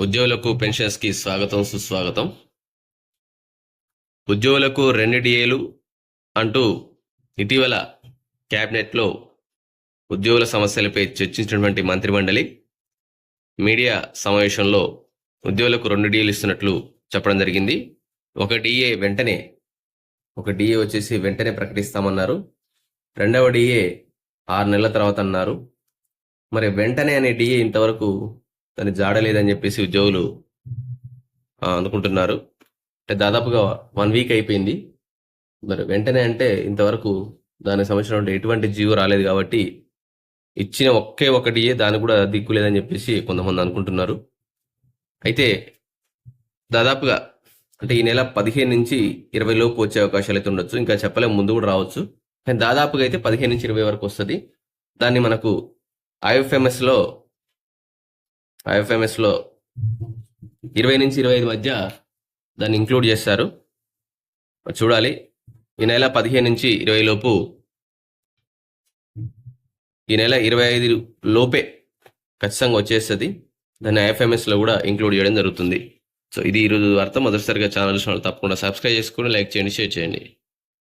ఉద్యోగులకు పెన్షన్స్కి స్వాగతం సుస్వాగతం. ఉద్యోగులకు రెండు డిఏలు అంటూ ఇటీవల క్యాబినెట్లో ఉద్యోగుల సమస్యలపై చర్చించినటువంటి మంత్రిమండలి మీడియా సమావేశంలో ఉద్యోగులకు రెండు డిఏలు ఇస్తున్నట్లు చెప్పడం జరిగింది. ఒక డిఏ వెంటనే ఒక డిఏ వచ్చేసి వెంటనే ప్రకటిస్తామన్నారు. రెండవ డిఏ ఆరు నెలల తర్వాత అన్నారు. మరి వెంటనే అనే డిఏ ఇంతవరకు దాన్ని జాడలేదని చెప్పేసి ఉద్యోగులు అనుకుంటున్నారు. అంటే దాదాపుగా వన్ వీక్ అయిపోయింది. మరి వెంటనే అంటే ఇంతవరకు దానికి సంబంధించిన ఎటువంటి జీవో రాలేదు కాబట్టి ఇచ్చిన ఒకే ఒకటి దాని కూడా దిక్కు లేదని చెప్పేసి కొంతమంది అనుకుంటున్నారు. అయితే దాదాపుగా అంటే ఈ నెల పదిహేను నుంచి ఇరవై లోపు వచ్చే అవకాశాలు అయితే ఉండొచ్చు. ఇంకా చెప్పలేము ముందు కూడా రావచ్చు. కానీ దాదాపుగా అయితే పదిహేను నుంచి ఇరవై వరకు వస్తుంది. దాన్ని మనకు ఐఎఫ్ఎంఎస్లో లో ఇరవై నుంచి ఇరవై ఐదు మధ్య దాన్ని ఇంక్లూడ్ చేస్తారు. చూడాలి. ఈ నెల పదిహేను నుంచి ఇరవై లోపు ఈ నెల ఇరవై ఐదు లోపే ఖచ్చితంగా వచ్చేస్తుంది. దాన్ని ఐఎఫ్ఎంఎస్లో కూడా ఇంక్లూడ్ చేయడం జరుగుతుంది. సో ఇది ఈరోజు వార్త. మొదటిసారిగా ఛానల్ చూసిన తప్పకుండా సబ్స్క్రైబ్ చేసుకుని లైక్ చేయండి షేర్ చేయండి.